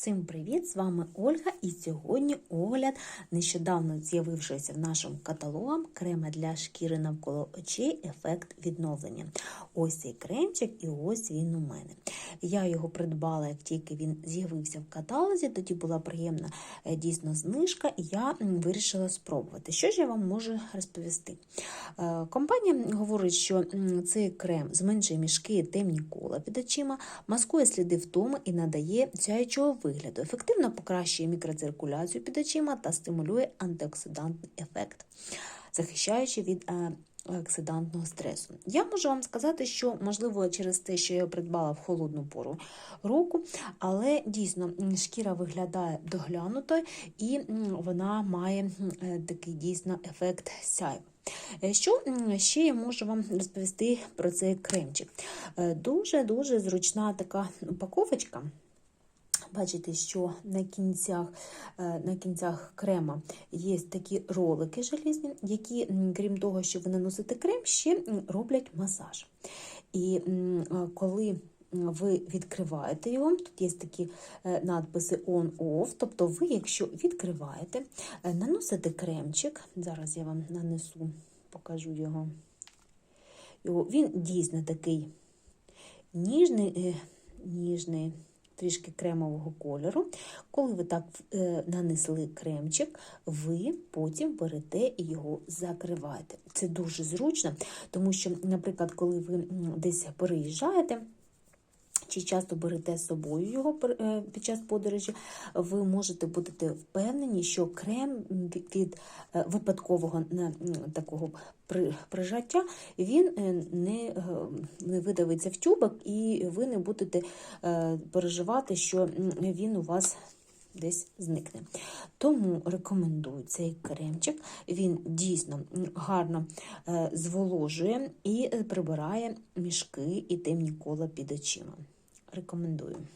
Всім привіт! З вами Ольга, і сьогодні огляд нещодавно з'явившися в нашому каталогом крема для шкіри навколо очей ефект відновлення. Ось цей кремчик, і ось він у мене. Я його придбала, як тільки він з'явився в каталозі. Тоді була приємна е, дійсно знижка, і я вирішила спробувати. Що ж я вам можу розповісти? Е, Компанія говорить, що цей крем зменшує мішки, темні кола під очима, маскує сліди втоми і надає сяючого вигляду, ефективно покращує мікроциркуляцію під очима та стимулює антиоксидантний ефект, захищаючи від е, оксидантного стресу. Я можу вам сказати, що можливо через те, що я придбала в холодну пору року, але дійсно шкіра виглядає доглянутою і вона має е, такий дійсно ефект сяйва. Е, Що ще я можу вам розповісти про цей кремчик? Е, Дуже-дуже зручна така упаковочка. Бачите, що на кінцях, е, на кінцях крема є такі ролики желізні, які, крім того, що ви наносите крем, ще роблять масаж. І е, коли ви відкриваєте його, тут є такі е, надписи on-off, тобто ви, якщо відкриваєте, наносите кремчик, зараз я вам нанесу, покажу його. він дійсно такий ніжний, ніжний, трішки кремового кольору. Коли ви так е, нанесли кремчик, ви потім берете і його закриваєте. Це дуже зручно, тому що, наприклад, коли ви десь переїжджаєте, чи часто берете з собою його е, під час подорожі, ви можете бути впевнені, що крем від- е, випадкового такого прижаття він е, не, не видавиться в тюбок, і ви не будете переживати, що він у вас десь зникне. Тому рекомендую цей кремчик. Він дійсно гарно зволожує і прибирає мішки і темні кола під очима. Рекомендую.